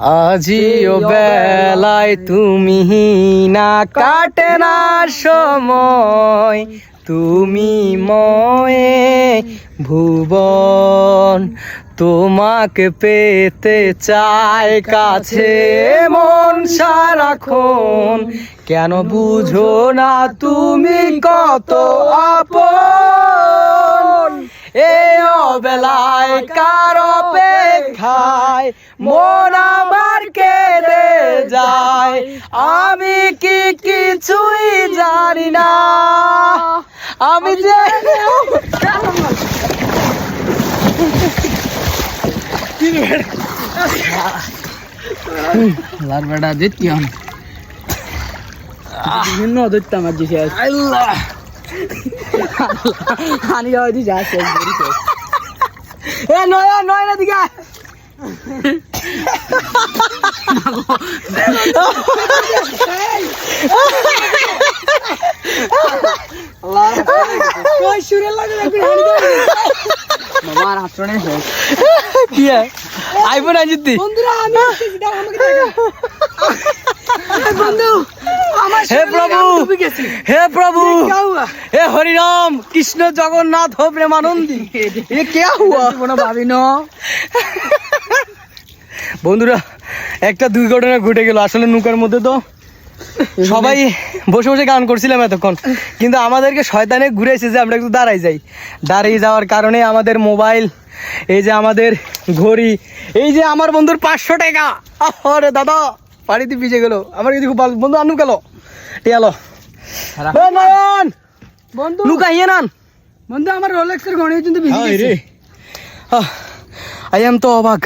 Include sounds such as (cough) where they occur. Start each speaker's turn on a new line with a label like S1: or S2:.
S1: আজিও বেলায় তুমি না কাটে না সময়। তুমি ময়ে ভুবন, তোমাকে পেতে চায় কাছে মন সারাক্ষণ। কেন বুঝো না তুমি কত আপন? এই অবেলায় কার অপেক্ষায় মন যায় আমি কি কিছুই জানি না। আমি যে
S2: লার বেটা দিতি আর জিসে
S1: আল্লাহ। এ নয় নয় না দিকে (laughs) আইফোন
S2: আনছি
S1: হে প্রভু হে প্রভু হে কৃষ্ণ জগন্নাথ হো প্রেমানন্দী। এ
S2: কে হুয়া? ভাবিনো।
S1: বন্ধুরা একটা দুর্ঘটনা ঘটে গেল আসলে নৌকার মধ্যে তো সবাই বসে বসে গান করছিলাম এতক্ষণ। কিন্তু আমাদেরকে শয়তানে ঘুরেছে যে আমরা একটু দাঁড়াই যাই। দাঁড়িয়ে যাওয়ার কারণে আমাদের মোবাইল এই যে আমাদের ঘড়ি এই যে আমার বন্ধুর পাঁচশো টাকা। আরে দাদা বাড়িতে ভিজে গেলো। আমার কিন্তু খুব ভালো বন্ধু আনু গেল। টিয়ালো নয়ন!
S2: বন্ধু।
S1: লুকাইয়ে নান।
S2: বন্ধু আমার রোলেক্সের ঘড়ি কিন্তু ভিজে গেছে।
S1: আই এম তো অবাক।